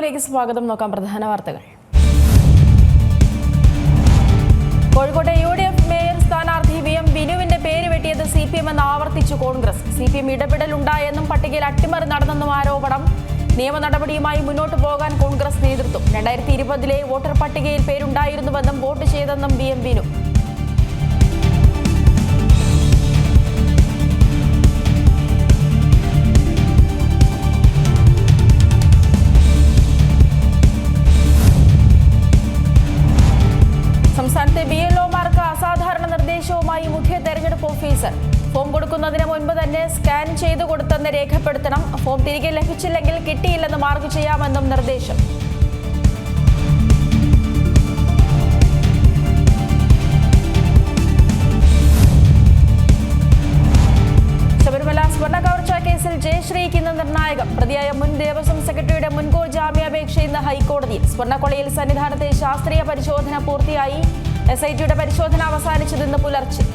നൗവിലേക്ക് സ്വാഗതം. നോക്കാം പ്രധാന വാർത്തകൾ. കോഴിക്കോട്ടെ യു ഡി എഫ് മേയർ സ്ഥാനാർത്ഥി വി എം ബിനുവിന്റെ പേര് വെട്ടിയത് സി പി എം എന്ന് ആവർത്തിച്ചു കോൺഗ്രസ്. സി പി എം ഇടപെടലുണ്ടായെന്നും പട്ടികയിൽ അട്ടിമറി നടന്നെന്നും ആരോപണം. നിയമ നടപടിയുമായി മുന്നോട്ട് പോകാൻ കോൺഗ്രസ് നേതൃത്വം. രണ്ടായിരത്തി ഇരുപതിലെ വോട്ടർ പട്ടികയിൽ പേരുണ്ടായിരുന്നുവെന്നും വോട്ട് ചെയ്തെന്നും ബി എം ബിനു. മുൻപ് തന്നെ സ്കാൻ ചെയ്തു കൊടുത്തെന്ന് രേഖപ്പെടുത്തണം. ഫോം തിരികെ ലഭിച്ചില്ലെങ്കിൽ കിട്ടിയില്ലെന്ന് മാർക്ക് ചെയ്യാമെന്നും നിർദ്ദേശം. ജയശ്രീക്ക് ഇന്ന് നിർണായകം. പ്രതിയായ മുൻ ദേവസ്വം സെക്രട്ടറിയുടെ മുൻകൂർ ജാമ്യാപേക്ഷ ഇന്ന് ഹൈക്കോടതിയിൽ സ്വർണക്കൊളയിൽ സന്നിധാനത്തെ ശാസ്ത്രീയ പരിശോധന പൂർത്തിയായി. എസ് ടിയുടെ പരിശോധന അവസാനിച്ചത് ഇന്ന് പുലർച്ചെ.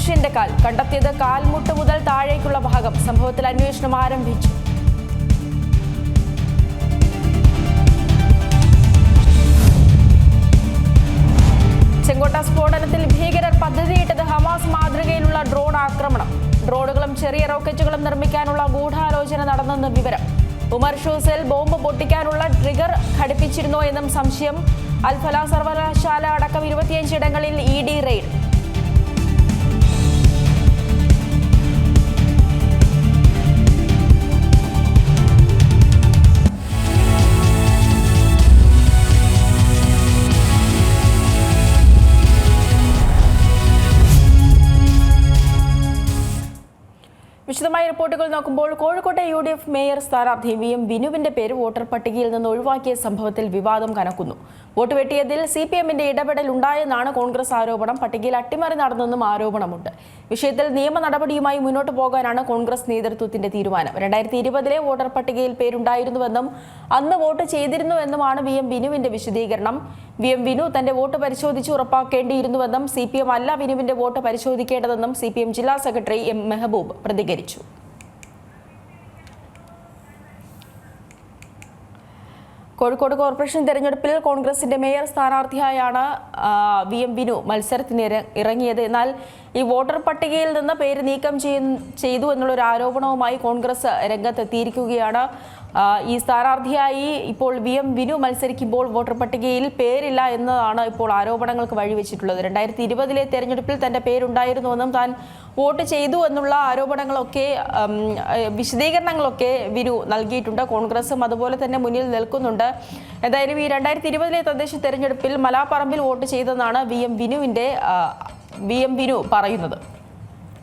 മനുഷ്യന്റെ കാൽ. കണ്ടെത്തിയത് കാൽമുട്ട് മുതൽ താഴേക്കുള്ള ഭാഗം. സംഭവത്തിൽ അന്വേഷണം ആരംഭിച്ചു. ചെങ്കോട്ട സ്ഫോടനത്തിൽ ഭീകരർ പദ്ധതിയിട്ടത് ഹമാസ് മാതൃകയിലുള്ള ഡ്രോൺ ആക്രമണം. ഡ്രോണുകളും ചെറിയ റോക്കറ്റുകളും നിർമ്മിക്കാനുള്ള ഗൂഢാലോചന നടന്നെന്ന് വിവരം. ഉമർ ഷൂസിൽ ബോംബ് പൊട്ടിക്കാനുള്ള ട്രിഗർ ഘടിപ്പിച്ചിരുന്നോ എന്നും സംശയം. അൽഫല സർവകലാശാല അടക്കം ഇരുപത്തിയഞ്ച് ഇടങ്ങളിൽ ഇ ഡി റെയ്ഡ്. റിപ്പോർട്ടുകൾ നോക്കുമ്പോൾ കോഴിക്കോട്ടെ യു ഡി എഫ് മേയർ സ്ഥാനാർത്ഥി വി എം ബിനുവിന്റെ പേര് വോട്ടർ പട്ടികയിൽ നിന്ന് ഒഴിവാക്കിയ സംഭവത്തിൽ വിവാദം കനക്കുന്നു. വോട്ട് വെട്ടിയതിൽ സി പി എമ്മിന്റെ ഇടപെടൽ ഉണ്ടായെന്നാണ് കോൺഗ്രസ് ആരോപണം. പട്ടികയിൽ അട്ടിമറി നടന്നെന്നും ആരോപണമുണ്ട്. വിഷയത്തിൽ നിയമ നടപടിയുമായി മുന്നോട്ട് പോകാനാണ് കോൺഗ്രസ് നേതൃത്വത്തിന്റെ തീരുമാനം. രണ്ടായിരത്തി ഇരുപതിലെ വോട്ടർ പട്ടികയിൽ പേരുണ്ടായിരുന്നുവെന്നും അന്ന് വോട്ട് ചെയ്തിരുന്നുവെന്നുമാണ് വി എം ബിനുവിന്റെ വിശദീകരണം. വി എം ബിനു തന്റെ വോട്ട് പരിശോധിച്ച് ഉറപ്പാക്കേണ്ടിയിരുന്നുവെന്നും സി പി എം അല്ല ബിനുവിന്റെ വോട്ട് പരിശോധിക്കേണ്ടതെന്നും സി പി എം ജില്ലാ സെക്രട്ടറി എം മെഹബൂബ് പ്രതികരിച്ചു. കോഴിക്കോട് കോർപ്പറേഷൻ തെരഞ്ഞെടുപ്പിൽ കോൺഗ്രസിന്റെ മേയർ സ്ഥാനാർത്ഥിയായാണ് വി എം ബിനു മത്സരത്തിന് ഇറ- ഇറങ്ങിയത്. എന്നാൽ ഈ വോട്ടർ പട്ടികയിൽ നിന്ന് പേര് നീക്കം ചെയ്തു എന്നുള്ളൊരു ആരോപണവുമായി കോൺഗ്രസ് രംഗത്തെത്തിയിരിക്കുകയാണ്. ഈ സ്ഥാനാർത്ഥിയായി ഇപ്പോൾ വി എം വിനു മത്സരിക്കുമ്പോൾ വോട്ടർ പട്ടികയിൽ പേരില്ല എന്നതാണ് ഇപ്പോൾ ആരോപണങ്ങൾക്ക് വഴിവെച്ചിട്ടുള്ളത്. രണ്ടായിരത്തി ഇരുപതിലെ തെരഞ്ഞെടുപ്പിൽ തന്റെ പേരുണ്ടായിരുന്നുവെന്നും താൻ വോട്ട് ചെയ്തു എന്നുള്ള ആരോപണങ്ങളൊക്കെ വിശദീകരണങ്ങളൊക്കെ വിനു നൽകിയിട്ടുണ്ട്. കോൺഗ്രസും അതുപോലെ തന്നെ മുന്നിൽ നിൽക്കുന്നുണ്ട്. എന്തായാലും ഈ രണ്ടായിരത്തി ഇരുപതിലെ തദ്ദേശ തെരഞ്ഞെടുപ്പിൽ മലാപ്പറമ്പിൽ വോട്ട് ചെയ്തെന്നാണ് വി എം വിനുവിന്റെ വി എം വിനു പറയുന്നത്.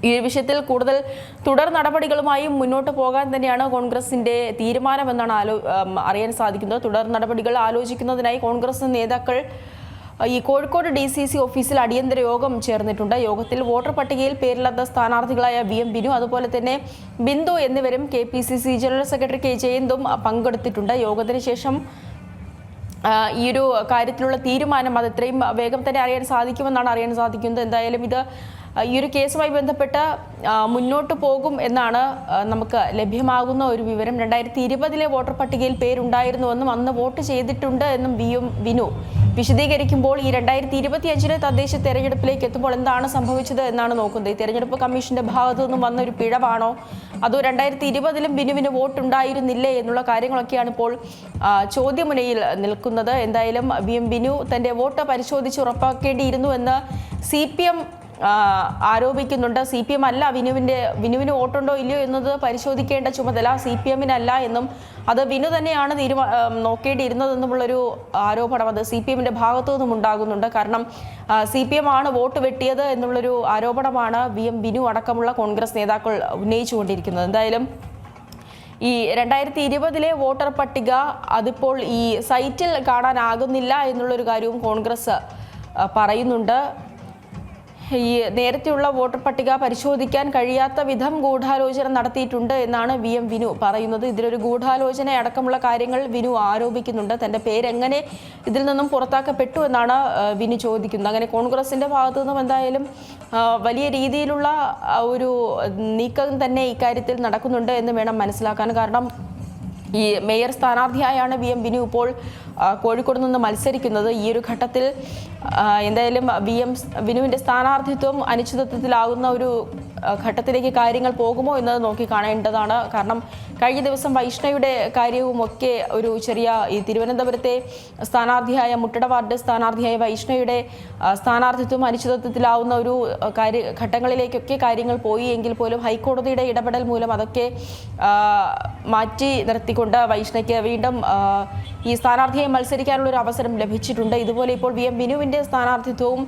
ഈ വിഷയത്തിൽ കൂടുതൽ തുടർ നടപടികളുമായി മുന്നോട്ട് പോകാൻ തന്നെയാണ് കോൺഗ്രസിന്റെ തീരുമാനമെന്നാണ് ആലോ അറിയാൻ സാധിക്കുന്നത്. തുടർ നടപടികൾ ആലോചിക്കുന്നതിനായി കോൺഗ്രസ് നേതാക്കൾ ഈ കോഴിക്കോട് ഡി സി സി ഓഫീസിൽ അടിയന്തര യോഗം ചേർന്നിട്ടുണ്ട്. യോഗത്തിൽ വോട്ടർ പട്ടികയിൽ പേരില്ലാത്ത സ്ഥാനാർത്ഥികളായ വി എം ബിനു അതുപോലെ തന്നെ ബിന്ദു എന്നിവരും K P C C general secretary K ജയന്തും പങ്കെടുത്തിട്ടുണ്ട്. യോഗത്തിന് ശേഷം ഈ ഒരു കാര്യത്തിലുള്ള തീരുമാനം അത് വേഗം തന്നെ അറിയാൻ സാധിക്കുമെന്നാണ് അറിയാൻ സാധിക്കുന്നത്. എന്തായാലും ഇത് ഈ ഒരു കേസുമായി ബന്ധപ്പെട്ട് മുന്നോട്ട് പോകും എന്നാണ് നമുക്ക് ലഭ്യമാകുന്ന ഒരു വിവരം. രണ്ടായിരത്തി ഇരുപതിലെ വോട്ടർ പട്ടികയിൽ പേരുണ്ടായിരുന്നുവെന്നും അന്ന് വോട്ട് ചെയ്തിട്ടുണ്ട് എന്നും വി എം വിനു വിശദീകരിക്കുമ്പോൾ ഈ രണ്ടായിരത്തി ഇരുപത്തി അഞ്ചിലെ തദ്ദേശ തെരഞ്ഞെടുപ്പിലേക്ക് എത്തുമ്പോൾ എന്താണ് സംഭവിച്ചത് എന്നാണ് നോക്കുന്നത്. ഈ തെരഞ്ഞെടുപ്പ് കമ്മീഷന്റെ ഭാഗത്തു നിന്നും വന്ന ഒരു പിഴവാണോ? അതോ രണ്ടായിരത്തി ഇരുപതിലും ബിനുവിന് വോട്ട് ഉണ്ടായിരുന്നില്ലേ എന്നുള്ള കാര്യങ്ങളൊക്കെയാണ് ഇപ്പോൾ ചോദ്യമുനയിൽ നിൽക്കുന്നത്. എന്തായാലും വി എം ബിനു തന്റെ വോട്ട് പരിശോധിച്ച് ഉറപ്പാക്കേണ്ടിയിരുന്നു എന്ന് സി പി എം ആരോപിക്കുന്നുണ്ട്. സി പി എം അല്ല വിനുവിന്റെ വിനുവിന് വോട്ടുണ്ടോ ഇല്ലയോ എന്നത് പരിശോധിക്കേണ്ട ചുമതല സി പി എമ്മിനല്ല എന്നും അത് വിനു തന്നെയാണ് തീരുമാ നോക്കേണ്ടിയിരുന്നതെന്നുമുള്ളൊരു ആരോപണം അത് സി പി എമ്മിന്റെ ഭാഗത്തു നിന്നും ഉണ്ടാകുന്നുണ്ട്. കാരണം സി പി എം ആണ് വോട്ട് വെട്ടിയത് എന്നുള്ളൊരു ആരോപണമാണ് വി എം വിനു അടക്കമുള്ള കോൺഗ്രസ് നേതാക്കൾ ഉന്നയിച്ചുകൊണ്ടിരിക്കുന്നത്. എന്തായാലും ഈ രണ്ടായിരത്തി ഇരുപതിലെ വോട്ടർ പട്ടിക അതിപ്പോൾ ഈ സൈറ്റിൽ കാണാനാകുന്നില്ല എന്നുള്ളൊരു കാര്യവും കോൺഗ്രസ് പറയുന്നുണ്ട്. ഈ നേരത്തെയുള്ള വോട്ടർ പട്ടിക പരിശോധിക്കാൻ കഴിയാത്ത വിധം ഗൂഢാലോചന നടത്തിയിട്ടുണ്ട് എന്നാണ് വി എം വിനു പറയുന്നത്. ഇതിലൊരു ഗൂഢാലോചന അടക്കമുള്ള കാര്യങ്ങൾ വിനു ആരോപിക്കുന്നുണ്ട്. തന്റെ പേരെങ്ങനെ ഇതിൽ നിന്നും പുറത്താക്കപ്പെട്ടു എന്നാണ് വിനു ചോദിക്കുന്നത്. അങ്ങനെ കോൺഗ്രസിന്റെ ഭാഗത്തു നിന്നും എന്തായാലും വലിയ രീതിയിലുള്ള ഒരു നീക്കം തന്നെ ഇക്കാര്യത്തിൽ നടക്കുന്നുണ്ട് എന്ന് വേണം മനസ്സിലാക്കാൻ. കാരണം ഈ മേയർ സ്ഥാനാർത്ഥിയായാണ് വി എം ബിനു ഇപ്പോൾ കോഴിക്കോട് നിന്ന് മത്സരിക്കുന്നത്. ഈ ഒരു ഘട്ടത്തിൽ എന്തായാലും വി എം ബിനുവിന്റെ സ്ഥാനാർത്ഥിത്വം അനിശ്ചിതത്വത്തിലാകുന്ന ഒരു ഘട്ടത്തിലേക്ക് കാര്യങ്ങൾ പോകുമോ എന്നത് നോക്കി കാണേണ്ടതാണ്. കാരണം കഴിഞ്ഞ ദിവസം വൈഷ്ണയുടെ കാര്യവും ഒക്കെ ഒരു ചെറിയ ഈ തിരുവനന്തപുരത്തെ സ്ഥാനാർത്ഥിയായ മുട്ടട വാർഡ് സ്ഥാനാർത്ഥിയായ വൈഷ്ണയുടെ സ്ഥാനാർത്ഥിത്വം അനിശ്ചിതത്വത്തിലാവുന്ന ഒരു കാര്യ ഘട്ടങ്ങളിലേക്കൊക്കെ കാര്യങ്ങൾ പോയി. എങ്കിൽ പോലും ഹൈക്കോടതിയുടെ ഇടപെടൽ മൂലം അതൊക്കെ മാറ്റി മാറ്റി നിർത്തിക്കൊണ്ട് വൈഷ്ണയ്ക്ക് വീണ്ടും ഈ സ്ഥാനാർത്ഥിയെ മത്സരിക്കാനുള്ള ഒരു അവസരം ലഭിച്ചിട്ടുണ്ട്. ഇതുപോലെ ഇപ്പോൾ വി എം ബിനുവിന്റെ സ്ഥാനാർത്ഥിത്വവും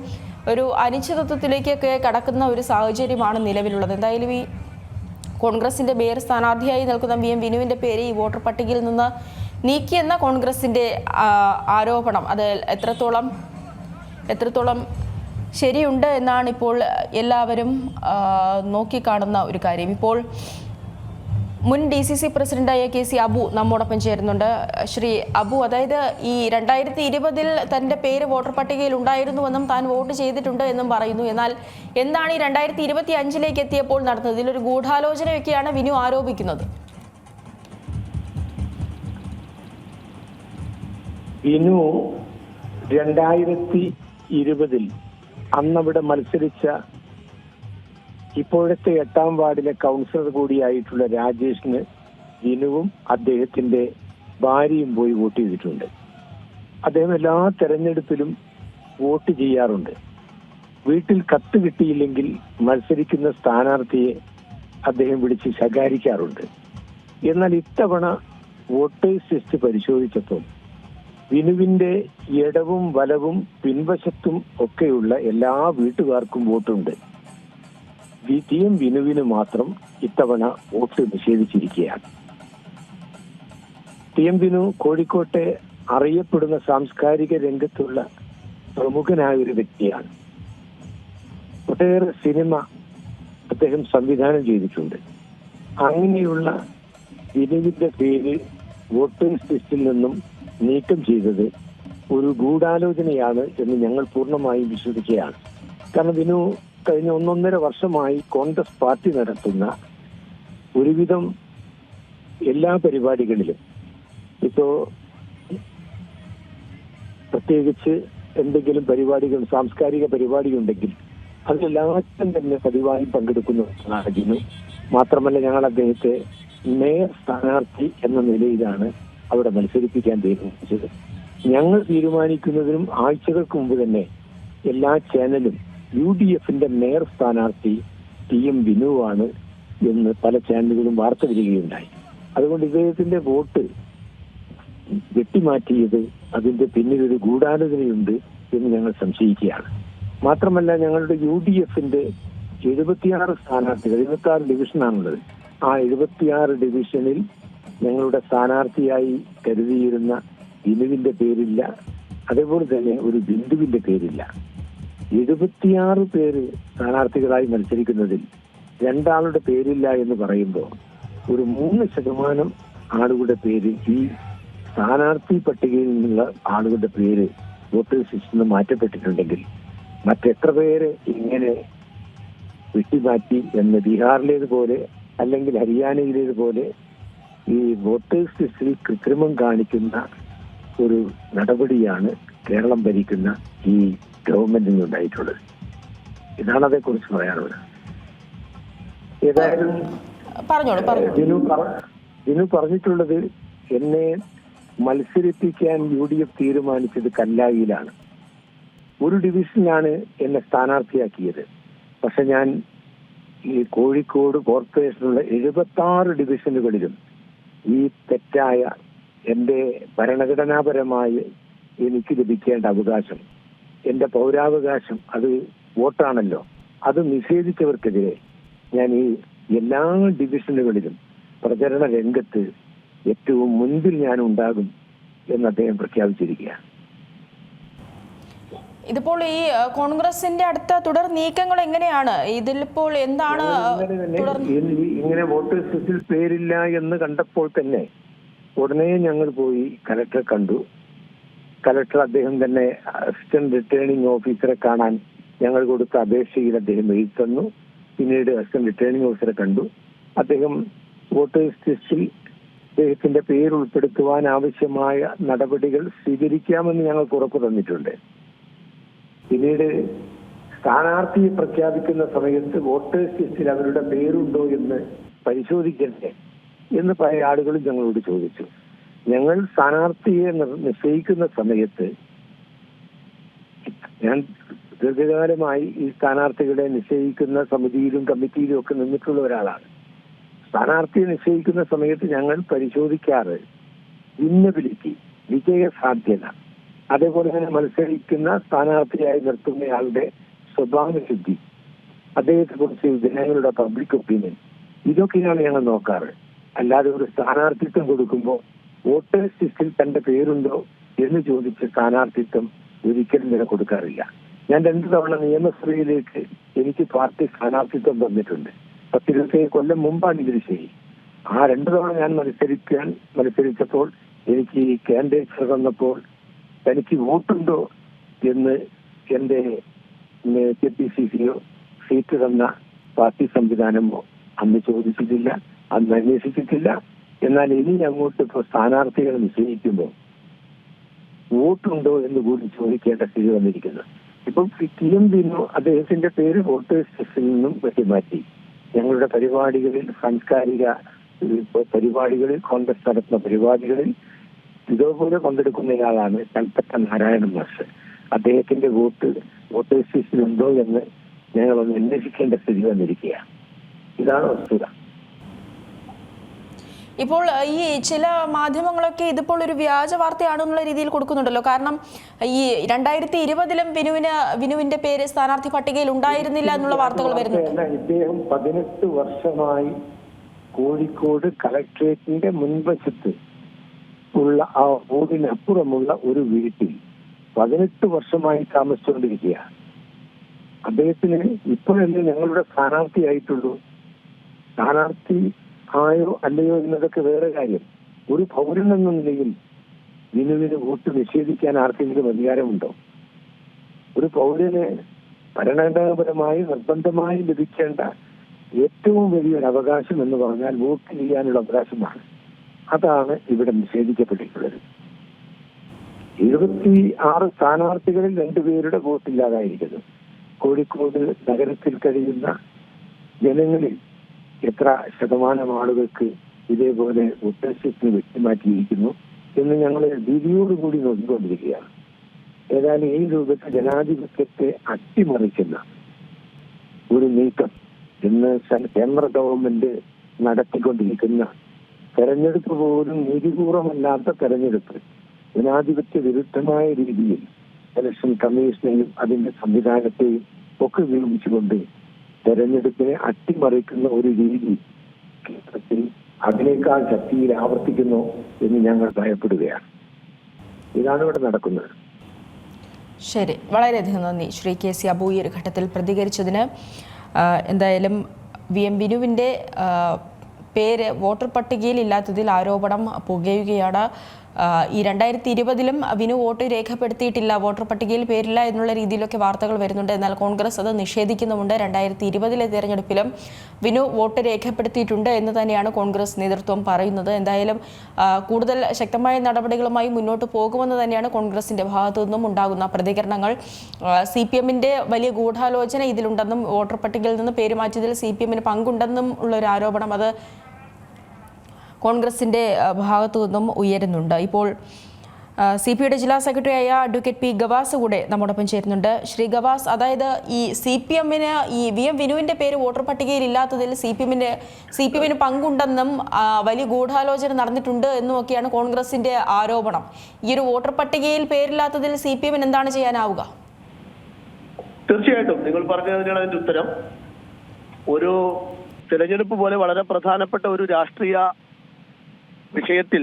ഒരു അനിശ്ചിതത്വത്തിലേക്കൊക്കെ കടക്കുന്ന ഒരു സാഹചര്യമാണ് നിലവിലുള്ളത്. എന്തായാലും ഈ കോൺഗ്രസിന്റെ മേയർ സ്ഥാനാർത്ഥിയായി നിൽക്കുന്ന വി എം വിനുവിന്റെ പേര് ഈ വോട്ടർ പട്ടികയിൽ നിന്ന് നീക്കിയെന്ന കോൺഗ്രസിന്റെ ആരോപണം. അത് എത്രത്തോളം എത്രത്തോളം ശരിയുണ്ട് എന്നാണ് ഇപ്പോൾ എല്ലാവരും നോക്കിക്കാണുന്ന ഒരു കാര്യം. ഇപ്പോൾ മുൻ ഡി സി സി പ്രസിഡന്റായ കെ സി അബു നമ്മോടൊപ്പം ചേരുന്നുണ്ട്. ശ്രീ അബു അതായത് ഈ രണ്ടായിരത്തി ഇരുപതിൽ തന്റെ പേര് വോട്ടർ പട്ടികയിൽ ഉണ്ടായിരുന്നുവെന്നും താൻ വോട്ട് ചെയ്തിട്ടുണ്ട് എന്നും പറയുന്നു. എന്നാൽ എന്താണ് ഈ രണ്ടായിരത്തി ഇരുപത്തി അഞ്ചിലേക്ക് എത്തിയപ്പോൾ നടന്നത്? ഇതിലൊരു ഗൂഢാലോചനയൊക്കെയാണ് വിനു ആരോപിക്കുന്നത്. വിനു രണ്ടായിരത്തി ഇരുപതിൽ അന്നവിടെ മത്സരിച്ച ഇപ്പോഴത്തെ എട്ടാം വാർഡിലെ കൗൺസിലർ കൂടിയായിട്ടുള്ള രാജേഷിന് വിനുവും അദ്ദേഹത്തിന്റെ ഭാര്യയും പോയി വോട്ട് ചെയ്തിട്ടുണ്ട്. അദ്ദേഹം എല്ലാ തെരഞ്ഞെടുപ്പിലും വോട്ട് ചെയ്യാറുണ്ട്. വീട്ടിൽ കത്ത് കിട്ടിയില്ലെങ്കിൽ മത്സരിക്കുന്ന സ്ഥാനാർത്ഥിയെ അദ്ദേഹം വിളിച്ച് ശകാരിക്കാറുണ്ട്. എന്നാൽ ഇത്തവണ വോട്ടേഴ്സ് ലിസ്റ്റ് പരിശോധിച്ചപ്പോൾ വിനുവിന്റെ ഇടവും വലവും പിൻവശത്തും ഒക്കെയുള്ള എല്ലാ വീട്ടുകാർക്കും വോട്ടുണ്ട്. വി- ടി എം വിനുവിന് മാത്രം ഇത്തവണ വോട്ട് നിഷേധിച്ചിരിക്കുകയാണ്. ടി എം വിനു കോഴിക്കോട്ടെ അറിയപ്പെടുന്ന സാംസ്കാരിക രംഗത്തുള്ള പ്രമുഖനായ ഒരു വ്യക്തിയാണ്. ഒട്ടേറെ സിനിമ അദ്ദേഹം സംവിധാനം ചെയ്തിട്ടുണ്ട്. അങ്ങനെയുള്ള വിനുവിന്റെ പേര് വോട്ടേഴ്സ് ലിസ്റ്റിൽ നിന്നും നീക്കം ചെയ്തത് ഒരു ഗൂഢാലോചനയാണ് എന്ന് ഞങ്ങൾ പൂർണമായും വിശ്വസിക്കുകയാണ്. കാരണം വിനു കഴിഞ്ഞ ഒന്നൊന്നര വർഷമായി കോൺഗ്രസ് പാർട്ടി നടത്തുന്ന ഒരുവിധം എല്ലാ പരിപാടികളിലും ഇപ്പോ പ്രത്യേകിച്ച് എന്തെങ്കിലും പരിപാടികൾ സാംസ്കാരിക പരിപാടി ഉണ്ടെങ്കിൽ അതിലെല്ലാവരും തന്നെ പതിവായി പങ്കെടുക്കുന്ന സാഹചര്യം. മാത്രമല്ല ഞങ്ങൾ അദ്ദേഹത്തെ മേയർ സ്ഥാനാർത്ഥി എന്ന നിലയിലാണ് അവിടെ മത്സരിപ്പിക്കാൻ തീരുമാനിച്ചത്. ഞങ്ങൾ തീരുമാനിക്കുന്നതിനും ആഴ്ചകൾക്ക് മുമ്പ് തന്നെ എല്ലാ ചാനലും യു ഡി എഫിന്റെ മേയർ സ്ഥാനാർത്ഥി ടി എം വിനുവാണ് എന്ന് പല ചാനലുകളും വാർത്ത വരികയുണ്ടായി. അതുകൊണ്ട് ഇദ്ദേഹത്തിന്റെ വോട്ട് വെട്ടിമാറ്റിയത് അതിന്റെ പിന്നിലൊരു ഗൂഢാലോചനയുണ്ട് എന്ന് ഞങ്ങൾ സംശയിക്കുകയാണ്. മാത്രമല്ല ഞങ്ങളുടെ യു ഡി എഫിന്റെ എഴുപത്തിയാറ് സ്ഥാനാർത്ഥികൾ എഴുപത്തി ആറ് ഡിവിഷനാണുള്ളത്. ആ എഴുപത്തിയാറ് ഡിവിഷനിൽ ഞങ്ങളുടെ സ്ഥാനാർത്ഥിയായി കരുതിയിരുന്ന ബിനുവിന്റെ പേരില്ല. അതേപോലെ തന്നെ ഒരു ബിന്ദുവിന്റെ പേരില്ല. എഴുപത്തിയാറ് പേര് സ്ഥാനാർത്ഥികളായി മത്സരിക്കുന്നതിൽ രണ്ടാളുടെ പേരില്ല എന്ന് പറയുമ്പോൾ ഒരു മൂന്ന് ശതമാനം ആളുകളുടെ പേര് ഈ സ്ഥാനാർത്ഥി പട്ടികയിൽ നിന്നുള്ള ആളുകളുടെ പേര് വോട്ടേഴ്സ് ലിസ്റ്റിൽ നിന്ന് മാറ്റപ്പെട്ടിട്ടുണ്ടെങ്കിൽ മറ്റെത്ര പേര് ഇങ്ങനെ വെട്ടിമാറ്റി എന്ന് ബീഹാറിലേതുപോലെ അല്ലെങ്കിൽ ഹരിയാനയിലേതുപോലെ ഈ വോട്ടേഴ്സ് ലിസ്റ്റിൽ കൃത്രിമം കാണിക്കുന്ന ഒരു നടപടിയാണ് കേരളം ഭരിക്കുന്ന ഈ ഗവൺമെന്റിൽ നിന്നുണ്ടായിട്ടുള്ളത് ഇതാണ് അതേ അതേക്കുറിച്ച് പറയാനുള്ളത്. ഏതായാലും ജിനു ദിനു പറഞ്ഞിട്ടുള്ളത് എന്നെ മത്സരിപ്പിക്കാൻ യു ഡി എഫ് തീരുമാനിച്ചത് കല്ലായിലാണ് ഒരു ഡിവിഷനാണ് എന്നെ സ്ഥാനാർത്ഥിയാക്കിയത്. പക്ഷെ ഞാൻ ഈ കോഴിക്കോട് കോർപ്പറേഷനുള്ള എഴുപത്തി ആറ് ഡിവിഷനുകളിലും ഈ തെറ്റായ എന്റെ ഭരണഘടനാപരമായി എനിക്ക് ലഭിക്കേണ്ട അവകാശം എന്റെ പൗരാവകാശം അത് വോട്ടാണല്ലോ. അത് നിഷേധിച്ചവർക്കെതിരെ ഞാൻ ഈ എല്ലാ ഡിവിഷനുകളിലും പ്രചരണ രംഗത്ത് ഏറ്റവും മുൻപിൽ ഞാൻ ഉണ്ടാകും എന്ന് അദ്ദേഹം പ്രഖ്യാപിച്ചിരിക്കുകയാണ്. ഇതിപ്പോൾ ഈ കോൺഗ്രസിന്റെ അടുത്ത തുടർ നീക്കങ്ങൾ എങ്ങനെയാണ്? ഇതിലിപ്പോൾ എന്താണ് ഇങ്ങനെ വോട്ടേഴ്സ് ലിസ്റ്റിൽ പേരില്ല എന്ന് കണ്ടപ്പോൾ തന്നെ ഉടനെ ഞങ്ങൾ പോയി കലക്ടറെ കണ്ടു. കലക്ടർ അദ്ദേഹം തന്നെ അസിസ്റ്റന്റ് റിട്ടേണിംഗ് ഓഫീസറെ കാണാൻ ഞങ്ങൾ കൊടുത്ത അപേക്ഷയിൽ അദ്ദേഹം എഴുതി തന്നു. പിന്നീട് അസിസ്റ്റന്റ് റിട്ടേണിംഗ് ഓഫീസറെ കണ്ടു. അദ്ദേഹം വോട്ടേഴ്സ് ലിസ്റ്റിൽ അദ്ദേഹത്തിന്റെ പേര് ഉൾപ്പെടുത്തുവാൻ ആവശ്യമായ നടപടികൾ സ്വീകരിക്കാമെന്ന് ഞങ്ങൾ ഉറപ്പ് തന്നിട്ടുണ്ട്. പിന്നീട് സ്ഥാനാർത്ഥിയെ പ്രഖ്യാപിക്കുന്ന സമയത്ത് വോട്ടേഴ്സ് ലിസ്റ്റിൽ അവരുടെ പേരുണ്ടോ എന്ന് പരിശോധിക്കണ്ടേ എന്ന് പല ആളുകളും ഞങ്ങളോട് ചോദിച്ചു. ഞങ്ങൾ സ്ഥാനാർത്ഥിയെ നിശ്ചയിക്കുന്ന സമയത്ത് ഞാൻ ദീർഘകാലമായി ഈ സ്ഥാനാർത്ഥികളെ നിശ്ചയിക്കുന്ന സമിതിയിലും കമ്മിറ്റിയിലും ഒക്കെ നിന്നിട്ടുള്ള ഒരാളാണ്. സ്ഥാനാർത്ഥിയെ നിശ്ചയിക്കുന്ന സമയത്ത് ഞങ്ങൾ പരിശോധിക്കാറ് ഇന്നബിലിറ്റി വിജയ സാധ്യത അതേപോലെ തന്നെ മത്സരിക്കുന്ന സ്ഥാനാർത്ഥിയായി നിർത്തുന്നയാളുടെ സ്വഭാവശുദ്ധി അദ്ദേഹത്തെ കുറിച്ച് ജനങ്ങളുടെ പബ്ലിക് ഒപ്പീനിയൻ ഇതൊക്കെയാണ് ഞങ്ങൾ നോക്കാറ്. അല്ലാതെ ഒരു സ്ഥാനാർത്ഥിത്വം കൊടുക്കുമ്പോൾ വോട്ടേഴ്സ് ലിസ്റ്റിൽ തന്റെ പേരുണ്ടോ എന്ന് ചോദിച്ച് സ്ഥാനാർത്ഥിത്വം ഒരിക്കലും നില കൊടുക്കാറില്ല ഞാൻ രണ്ടു തവണ നിയമസഭയിലേക്ക് എനിക്ക് പാർട്ടി സ്ഥാനാർത്ഥിത്വം തന്നിട്ടുണ്ട്. പത്തിരുപത്തേഴ് കൊല്ലം മുമ്പാണ് ഇതിന് ശരി. ആ രണ്ടു തവണ ഞാൻ മത്സരിക്കാൻ മത്സരിച്ചപ്പോൾ എനിക്ക് കാൻഡിഡേറ്റ്സ് തന്നപ്പോൾ തനിക്ക് വോട്ടുണ്ടോ എന്ന് എന്റെ കെ പി സി സിയോ സീറ്റ് തന്ന പാർട്ടി സംവിധാനമോ അന്ന് ചോദിച്ചിട്ടില്ല അന്ന് അന്വേഷിച്ചിട്ടില്ല. എന്നാൽ ഇനി അങ്ങോട്ട് ഇപ്പോൾ സ്ഥാനാർത്ഥികൾ നിശ്ചയിക്കുമ്പോൾ വോട്ടുണ്ടോ എന്ന് കൂടി ചോദിക്കേണ്ട സ്ഥിതി വന്നിരിക്കുന്നു. ഇപ്പം ടി എം ബിനു അദ്ദേഹത്തിന്റെ പേര് വോട്ടേഴ്സ് നിന്നും നിന്നും വെട്ടിമാറ്റി. ഞങ്ങളുടെ പരിപാടികളിൽ സാംസ്കാരിക പരിപാടികളിൽ കോൺഗ്രസ് നടത്തുന്ന പരിപാടികളിൽ ഇതേപോലെ പങ്കെടുക്കുന്നയാളാണ് കൽപ്പറ്റ നാരായണൻ മാസ്റ്റർ അദ്ദേഹത്തിന്റെ വോട്ട് വോട്ടേഴ്സ് ഉണ്ടോ എന്ന് ഞങ്ങളൊന്ന് അന്വേഷിക്കേണ്ട സ്ഥിതി വന്നിരിക്കുകയാണ്. ഇതാണ് വസ്തുത. ഇപ്പോൾ ഈ ചില മാധ്യമങ്ങളൊക്കെ ഇതിപ്പോൾ ഒരു വ്യാജ വാർത്തയാണെന്നുള്ള രീതിയിൽ കൊടുക്കുന്നുണ്ടല്ലോ. കാരണം ഈ രണ്ടായിരത്തി ഇരുപതിലും വിനുവിന് വിനുവിന്റെ പേര് സ്ഥാനാർത്ഥി പട്ടികയിൽ ഉണ്ടായിരുന്നില്ല എന്നുള്ള വാർത്തകൾ വരുന്നുണ്ട്. ഇദ്ദേഹം പതിനെട്ട് വർഷമായി കോഴിക്കോട് കളക്ട്രേറ്റിന്റെ മുൻവശത്ത് ഉള്ള ആ റോഡിനപ്പുറമുള്ള ഒരു വീട്ടിൽ പതിനെട്ട് വർഷമായി താമസിച്ചുകൊണ്ടിരിക്കുകയാണ്. അദ്ദേഹത്തിന് ഇപ്പോഴല്ലേ ഞങ്ങളുടെ സ്ഥാനാർത്ഥിയായിട്ടുള്ളൂ. സ്ഥാനാർത്ഥി ആയോ അല്ലയോ എന്നതൊക്കെ വേറെ കാര്യം. ഒരു പൗരൻ എന്ന നിലയിൽ വിനുവിന് വോട്ട് നിഷേധിക്കാൻ ആർക്കെങ്കിലും അധികാരമുണ്ടോ? ഒരു പൗരന് ഭരണഘടനാപരമായി നിർബന്ധമായി ലഭിക്കേണ്ട ഏറ്റവും വലിയൊരു അവകാശം എന്ന് പറഞ്ഞാൽ വോട്ട് ചെയ്യാനുള്ള അവകാശമാണ്. അതാണ് ഇവിടെ നിഷേധിക്കപ്പെട്ടിട്ടുള്ളത്. എഴുപത്തി ആറ് സ്ഥാനാർത്ഥികളിൽ രണ്ടുപേരുടെ വോട്ടില്ലാതായിരിക്കുന്നു. കോഴിക്കോട് നഗരത്തിൽ കഴിയുന്ന ജനങ്ങളിൽ എത്ര ശതമാനം ആളുകൾക്ക് ഇതേപോലെ ഉദ്ദേശത്തിന് വ്യക്തിമാറ്റിയിരിക്കുന്നു എന്ന് ഞങ്ങൾ ഭീതിയോടുകൂടി നോക്കിക്കൊണ്ടിരിക്കുകയാണ്. ഏതായാലും ഈ രൂപത്തിൽ ജനാധിപത്യത്തെ അട്ടിമറിക്കുന്ന ഒരു നീക്കം ഇന്ന് കേന്ദ്ര ഗവൺമെന്റ് നടത്തിക്കൊണ്ടിരിക്കുന്ന തെരഞ്ഞെടുപ്പ് പോലും നീതിപൂർവമല്ലാത്ത തെരഞ്ഞെടുപ്പ് ജനാധിപത്യ വിരുദ്ധമായ രീതിയിൽ ഇലക്ഷൻ കമ്മീഷനെയും അതിന്റെ സംവിധാനത്തെയും ഒക്കെ ഉപയോഗിച്ചുകൊണ്ട് തെരഞ്ഞെടുപ്പിനെ അട്ടിമറിക്കുന്ന ഒരു രീതി കേരളത്തിൽ അതിനേക്കാൾ ശക്തിയിൽ ആവർത്തിക്കുന്നു എന്ന് ഞങ്ങൾ ഭയപ്പെടുകയാണ്. ഇതാണ് ഇവിടെ നടക്കുന്നത്. ശരി. വളരെയധികം നന്ദി. ശ്രീ കെ സി അബു ഈ ഒരു ഘട്ടത്തിൽ പ്രതികരിച്ചതിന്. എന്തായാലും വി എം വിനുവിന്റെ പേര് വോട്ടർ പട്ടികയിൽ ഇല്ലാത്തതിൽ ആരോപണം പുകയുകയാണ്. ഈ രണ്ടായിരത്തി ഇരുപതിലും വിനു വോട്ട് രേഖപ്പെടുത്തിയിട്ടില്ല. വോട്ടർ പട്ടികയിൽ പേരില്ല എന്നുള്ള രീതിയിലൊക്കെ വാർത്തകൾ വരുന്നുണ്ട്. എന്നാൽ കോൺഗ്രസ് അത് നിഷേധിക്കുന്നുമുണ്ട്. രണ്ടായിരത്തി ഇരുപതിലെ തെരഞ്ഞെടുപ്പിലും വിനു വോട്ട് രേഖപ്പെടുത്തിയിട്ടുണ്ട് എന്ന് തന്നെയാണ് കോൺഗ്രസ് നേതൃത്വം പറയുന്നത്. എന്തായാലും കൂടുതൽ ശക്തമായ നടപടികളുമായി മുന്നോട്ട് പോകുമെന്ന് തന്നെയാണ് കോൺഗ്രസിന്റെ ഭാഗത്തു നിന്നും ഉണ്ടാകുന്ന പ്രതികരണങ്ങൾ. സി പി എമ്മിന്റെ വലിയ ഗൂഢാലോചന ഇതിലുണ്ടെന്നും വോട്ടർ പട്ടികയിൽ നിന്ന് പേര് മാറ്റിയതിൽ സി പി എമ്മിന് പങ്കുണ്ടെന്നും ഉള്ളൊരു ആരോപണം അത് കോൺഗ്രസിന്റെ ആ, ഭാഗത്തു നിന്നും ഉയരുന്നുണ്ട്. ഇപ്പോൾ സി പി യുടെ ജില്ലാ സെക്രട്ടറിയായ അഡ്വക്കേറ്റ് പി ഗവാസ് കൂടെ നമ്മോടൊപ്പം ചേരുന്നുണ്ട്. ശ്രീ ഗവാസ് അതായത് ഈ സി പി എമ്മിന് ഈ വി എം വിനുവിന്റെ പേര് വോട്ടർ പട്ടികയിൽ ഇല്ലാത്തതിൽ സി പി എമ്മിന് സി പി എമ്മിന് പങ്കുണ്ടെന്നും വലിയ ഗൂഢാലോചന നടന്നിട്ടുണ്ട് എന്നുമൊക്കെയാണ് കോൺഗ്രസിന്റെ ആരോപണം. ഈ ഒരു വോട്ടർ പട്ടികയിൽ പേരില്ലാത്തതിൽ സി പി എമ്മിന് എന്താണ് ചെയ്യാനാവുക? തീർച്ചയായിട്ടും. നിങ്ങൾ പറഞ്ഞതിനാണ് അതിന്റെ ഉത്തരം. ഒരു തിരഞ്ഞെടുപ്പ് പോലെ വളരെ പ്രധാനപ്പെട്ട ഒരു രാഷ്ട്രീയ വിഷയത്തിൽ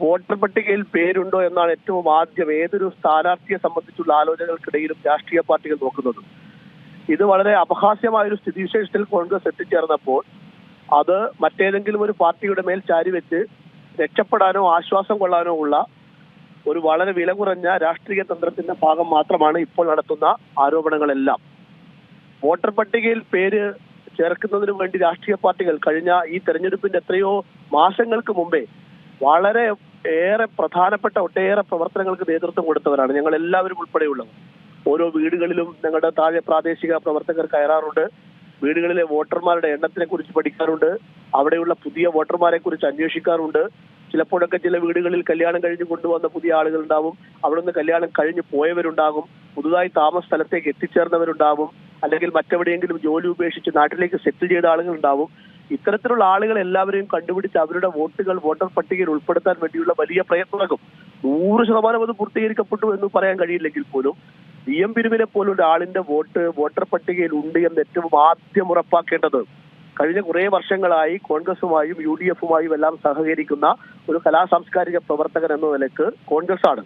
വോട്ടർ പട്ടികയിൽ പേരുണ്ടോ എന്നാണ് ഏറ്റവും ആദ്യം ഏതൊരു സ്ഥാനാർത്ഥിയെ സംബന്ധിച്ചുള്ള ആലോചനകൾക്കിടയിലും രാഷ്ട്രീയ പാർട്ടികൾ നോക്കുന്നത്. ഇത് വളരെ അപഹാസ്യമായ ഒരു സ്ഥിതിവിശേഷത്തിൽ കോൺഗ്രസ് എത്തിച്ചേർന്നപ്പോൾ അത് മറ്റേതെങ്കിലും ഒരു പാർട്ടിയുടെ മേൽ ചാരിവെച്ച് രക്ഷപ്പെടാനോ ആശ്വാസം കൊള്ളാനോ ഉള്ള ഒരു വളരെ വില കുറഞ്ഞ രാഷ്ട്രീയ തന്ത്രത്തിന്റെ ഭാഗം മാത്രമാണ് ഇപ്പോൾ നടത്തുന്ന ആരോപണങ്ങളെല്ലാം. വോട്ടർ പട്ടികയിൽ പേര് ചേർക്കുന്നതിന് വേണ്ടി രാഷ്ട്രീയ പാർട്ടികൾ കഴിഞ്ഞ ഈ തെരഞ്ഞെടുപ്പിന്റെ എത്രയോ മാസങ്ങൾക്ക് മുമ്പേ വളരെ ഏറെ പ്രധാനപ്പെട്ട ഒട്ടേറെ പ്രവർത്തനങ്ങൾക്ക് നേതൃത്വം കൊടുത്തവരാണ് ഞങ്ങൾ എല്ലാവരും ഉൾപ്പെടെയുള്ളത് ഓരോ വീടുകളിലും ഞങ്ങളുടെ താഴെ പ്രാദേശിക പ്രവർത്തകർ കയറാറുണ്ട്. വീടുകളിലെ വോട്ടർമാരുടെ എണ്ണത്തിനെ കുറിച്ച് പഠിക്കാറുണ്ട്. അവിടെയുള്ള പുതിയ വോട്ടർമാരെ കുറിച്ച് അന്വേഷിക്കാറുണ്ട്. ചിലപ്പോഴൊക്കെ ചില വീടുകളിൽ കല്യാണം കഴിഞ്ഞ് കൊണ്ടുവന്ന പുതിയ ആളുകൾ ഉണ്ടാവും അവിടെ നിന്ന് കല്യാണം കഴിഞ്ഞ് പോയവരുണ്ടാകും. പുതുതായി താമസ സ്ഥലത്തേക്ക് എത്തിച്ചേർന്നവരുണ്ടാവും അല്ലെങ്കിൽ മറ്റെവിടെയെങ്കിലും ജോലി ഉപേക്ഷിച്ച് നാട്ടിലേക്ക് സെറ്റിൽ ചെയ്ത ആളുകൾ ഉണ്ടാവും ഇത്തരത്തിലുള്ള ആളുകൾ എല്ലാവരെയും കണ്ടുപിടിച്ച് അവരുടെ വോട്ടുകൾ വോട്ടർ പട്ടികയിൽ ഉൾപ്പെടുത്താൻ വേണ്ടിയുള്ള വലിയ പ്രയത്നമാകും. നൂറ് ശതമാനം അത് പൂർത്തീകരിക്കപ്പെട്ടു എന്ന് പറയാൻ കഴിയില്ലെങ്കിൽ പോലും വി എം പിരിവിനെ പോലുള്ള ആളിന്റെ വോട്ട് വോട്ടർ പട്ടികയിൽ ഉണ്ട് എന്ന് ഏറ്റവും ആദ്യം ഉറപ്പാക്കേണ്ടത് കഴിഞ്ഞ കുറേ വർഷങ്ങളായി കോൺഗ്രസുമായും യു ഡി എഫുമായും എല്ലാം സഹകരിക്കുന്ന ഒരു കലാ സാംസ്കാരിക പ്രവർത്തകൻ എന്ന നിലയ്ക്ക് കോൺഗ്രസ് ആണ്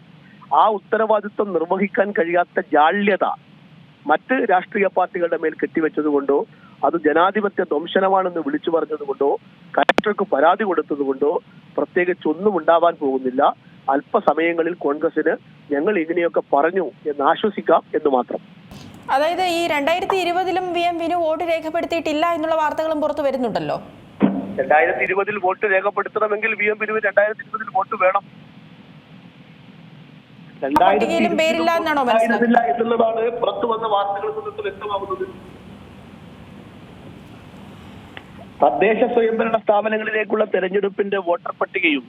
ആ ഉത്തരവാദിത്വം നിർവഹിക്കാൻ കഴിയാത്ത ജാള്യത മറ്റ് രാഷ്ട്രീയ പാർട്ടികളുടെ മേൽ കെട്ടിവെച്ചതുകൊണ്ടോ അത് ജനാധിപത്യ ദംശനമാണെന്ന് വിളിച്ചു പറഞ്ഞതുകൊണ്ടോ കലക്ടർക്ക് പരാതി കൊടുത്തതുകൊണ്ടോ പ്രത്യേകിച്ച് ഒന്നും ഉണ്ടാവാൻ പോകുന്നില്ല. അല്പസമയങ്ങളിൽ കോൺഗ്രസിന് ഞങ്ങൾ ഇങ്ങനെയൊക്കെ പറഞ്ഞു എന്ന് ആശ്വസിക്കാം എന്ന് മാത്രം. അതായത് ഈ രണ്ടായിരത്തി ഇരുപതിലും വി എം വിനു വോട്ട് രേഖപ്പെടുത്തിയിട്ടില്ല എന്നുള്ള വാർത്തകളും പുറത്തു വരുന്നുണ്ടല്ലോ? രണ്ടായിരത്തി ഇരുപതിൽ വോട്ട് രേഖപ്പെടുത്തണമെങ്കിൽ വി എം വിനു രണ്ടായിരത്തി ഇരുപതിൽ വോട്ട് വേണം. പട്ടികയിലും പേരില്ല എന്നാണോ മനസ്സിലാക്കുന്നത്? ഉണ്ടായിരുന്നില്ല എന്നുള്ളതാണ് പുറത്തു വന്ന വാർത്തകളിൽ നിന്ന് വ്യക്തമാകുന്നത്. തദ്ദേശ സ്വയംഭരണ സ്ഥാപനങ്ങളിലേക്കുള്ള തെരഞ്ഞെടുപ്പിന്റെ വോട്ടർ പട്ടികയും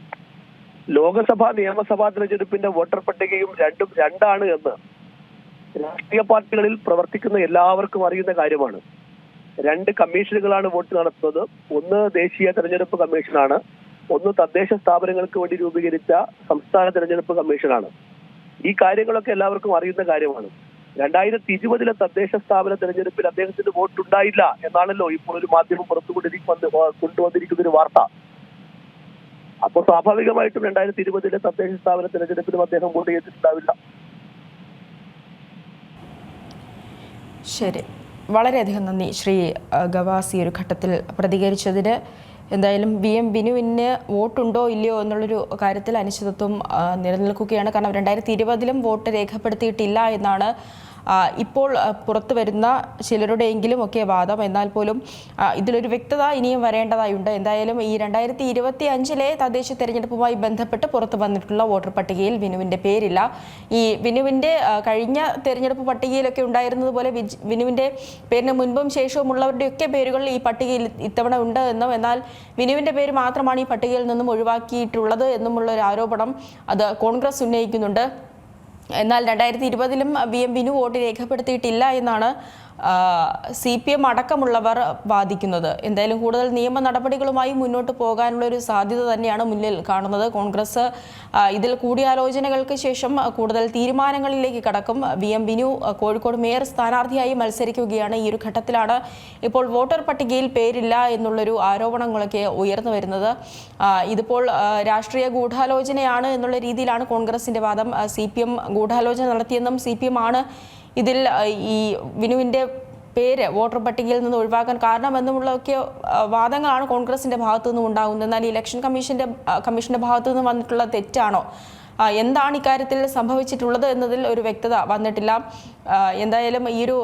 ലോകസഭാ നിയമസഭാ തെരഞ്ഞെടുപ്പിന്റെ വോട്ടർ പട്ടികയും രണ്ടും രണ്ടാണ് എന്ന് രാഷ്ട്രീയ പാർട്ടികളിൽ പ്രവർത്തിക്കുന്ന എല്ലാവർക്കും അറിയുന്ന കാര്യമാണ്. രണ്ട് കമ്മീഷനുകളാണ് വോട്ട് നടത്തുന്നത്. ഒന്ന് ദേശീയ തെരഞ്ഞെടുപ്പ് കമ്മീഷനാണ്. ഒന്ന് തദ്ദേശ സ്ഥാപനങ്ങൾക്ക് വേണ്ടി രൂപീകരിച്ച സംസ്ഥാന തെരഞ്ഞെടുപ്പ് കമ്മീഷനാണ്. ഈ കാര്യങ്ങളൊക്കെ എല്ലാവർക്കും അറിയുന്ന കാര്യമാണ്. രണ്ടായിരത്തി ഇരുപതിലെ തദ്ദേശ സ്ഥാപന തെരഞ്ഞെടുപ്പിൽ അദ്ദേഹത്തിന് വോട്ട് ഉണ്ടായില്ല എന്നാണല്ലോ ഇപ്പോൾ ഒരു മാധ്യമം പുറത്തുകൊണ്ടിരിക്കുന്ന കൊണ്ടുവന്നിരിക്കുന്ന ഒരു വാർത്ത. അപ്പോൾ സ്വാഭാവികമായിട്ടും രണ്ടായിരത്തി ഇരുപതിലെ തദ്ദേശ സ്ഥാപന തെരഞ്ഞെടുപ്പിലും അദ്ദേഹം വോട്ട് ചെയ്തിട്ടുണ്ടാവില്ല. ശരി. വളരെയധികം നന്ദി ശ്രീ ഗവാസി ഒരു ഘട്ടത്തിൽ പ്രതികരിച്ചതിന്. എന്തായാലും വി എം ബിനുവിന് വോട്ടുണ്ടോ ഇല്ലയോ എന്നുള്ളൊരു കാര്യത്തിൽ അനിശ്ചിതത്വം നിലനിൽക്കുകയാണ്. കാരണം രണ്ടായിരത്തി ഇരുപതിലും വോട്ട് രേഖപ്പെടുത്തിയിട്ടില്ല എന്നാണ് ഇപ്പോൾ പുറത്തു വരുന്ന ചിലരുടെയെങ്കിലും ഒക്കെ വാദം എന്നാൽ പോലും ഇതിലൊരു വ്യക്തത ഇനിയും വരേണ്ടതായുണ്ട് എന്തായാലും ഈ രണ്ടായിരത്തി ഇരുപത്തി അഞ്ചിലെ തദ്ദേശ തെരഞ്ഞെടുപ്പുമായി ബന്ധപ്പെട്ട് പുറത്തു വന്നിട്ടുള്ള വോട്ടർ പട്ടികയിൽ വിനുവിന്റെ പേരില്ല. ഈ വിനുവിന്റെ കഴിഞ്ഞ തെരഞ്ഞെടുപ്പ് പട്ടികയിലൊക്കെ ഉണ്ടായിരുന്നതുപോലെ വിനുവിന്റെ പേരിന് മുൻപും ശേഷവും ഉള്ളവരുടെയൊക്കെ പേരുകൾ ഈ പട്ടികയിൽ ഇത്തവണ ഉണ്ട് എന്നും എന്നാൽ വിനുവിന്റെ പേര് മാത്രമാണ് ഈ പട്ടികയിൽ നിന്നും ഒഴിവാക്കിയിട്ടുള്ളത് എന്നുമുള്ള ഒരു ആരോപണം അത് കോൺഗ്രസ് ഉന്നയിക്കുന്നുണ്ട്. എന്നാൽ രണ്ടായിരത്തി ഇരുപതിലും വി എം വിനു വോട്ട് രേഖപ്പെടുത്തിയിട്ടില്ല എന്നാണ് സി പി എം അടക്കമുള്ളവർ വാദിക്കുന്നത്. എന്തായാലും കൂടുതൽ നിയമ നടപടികളുമായി മുന്നോട്ട് പോകാനുള്ള ഒരു സാധ്യത തന്നെയാണ് മുന്നിൽ കാണുന്നത്. കോൺഗ്രസ് ഇതിൽ കൂടിയാലോചനകൾക്ക് ശേഷം കൂടുതൽ തീരുമാനങ്ങളിലേക്ക് കടക്കും. V M Binu Kozhikode mayor സ്ഥാനാർത്ഥിയായി മത്സരിക്കുകയാണ്. ഈ ഒരു ഘട്ടത്തിലാണ് ഇപ്പോൾ വോട്ടർ പട്ടികയിൽ പേരില്ല എന്നുള്ളൊരു ആരോപണങ്ങളൊക്കെ ഉയർന്നു വരുന്നത്. ഇതിപ്പോൾ രാഷ്ട്രീയ ഗൂഢാലോചനയാണ് എന്നുള്ള രീതിയിലാണ് കോൺഗ്രസിന്റെ വാദം. സി പി എം ഗൂഢാലോചന നടത്തിയെന്നും സി പി എം ആണ് ഇതിൽ ഈ വിനുവിന്റെ പേര് വോട്ടർ പട്ടികയിൽ നിന്ന് ഒഴിവാക്കാൻ കാരണമെന്നുമുള്ളതൊക്കെ ഒക്കെ വാദങ്ങളാണ് കോൺഗ്രസിന്റെ ഭാഗത്തു നിന്നും ഉണ്ടാകുന്നത്. എന്നാൽ ഇലക്ഷൻ കമ്മീഷന്റെ കമ്മീഷന്റെ ഭാഗത്തു നിന്ന് വന്നിട്ടുള്ള തെറ്റാണോ? എന്താണ് ഇക്കാര്യത്തിൽ സംഭവിച്ചിട്ടുള്ളത് എന്നതിൽ ഒരു വ്യക്തത വന്നിട്ടില്ല. എന്തായാലും ഈ ഒരു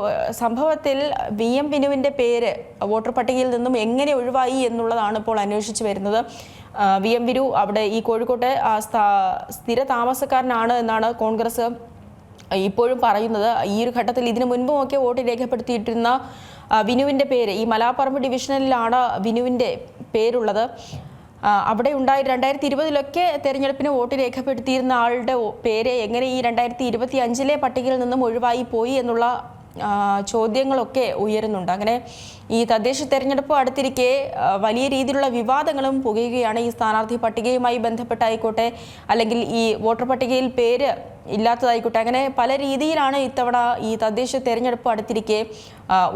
സംഭവത്തിൽ വി എം വിനുവിന്റെ പേര് വോട്ടർ പട്ടികയിൽ നിന്നും എങ്ങനെ ഒഴിവായി എന്നുള്ളതാണ് ഇപ്പോൾ അന്വേഷിച്ചു വരുന്നത്. വി എം വിനു അവിടെ ഈ കോഴിക്കോട്ടെ സ്ഥിര താമസക്കാരനാണ് എന്നാണ് കോൺഗ്രസ് ഇപ്പോഴും പറയുന്നത്. ഈ ഒരു ഘട്ടത്തിൽ ഇതിനു മുൻപും ഒക്കെ വോട്ട് രേഖപ്പെടുത്തിയിട്ടിരുന്ന വിനുവിന്റെ പേര് ഈ മലാപ്പറമ്പ് ഡിവിഷനിലാണ് വിനുവിന്റെ പേരുള്ളത്. അവിടെ ഉണ്ടായി രണ്ടായിരത്തി ഇരുപതിലൊക്കെ തെരഞ്ഞെടുപ്പിന് വോട്ട് രേഖപ്പെടുത്തിയിരുന്ന ആളുടെ പേര് എങ്ങനെ ഈ രണ്ടായിരത്തി ഇരുപത്തി അഞ്ചിലെ പട്ടികയിൽ നിന്നും ഒഴിവായി പോയി എന്നുള്ള ചോദ്യങ്ങളൊക്കെ ഉയരുന്നുണ്ട്. അങ്ങനെ ഈ തദ്ദേശ തെരഞ്ഞെടുപ്പ് അടുത്തിരിക്കെ വലിയ രീതിയിലുള്ള വിവാദങ്ങളും പുകയുകയാണ് ഈ സ്ഥാനാർത്ഥി പട്ടികയുമായി ബന്ധപ്പെട്ടായിക്കോട്ടെ അല്ലെങ്കിൽ ഈ വോട്ടർ പട്ടികയിൽ പേര് ഇല്ലാത്തതായിക്കോട്ടെ. അങ്ങനെ പല രീതിയിലാണ് ഇത്തവണ ഈ തദ്ദേശ തെരഞ്ഞെടുപ്പ് അടുത്തിരിക്കെ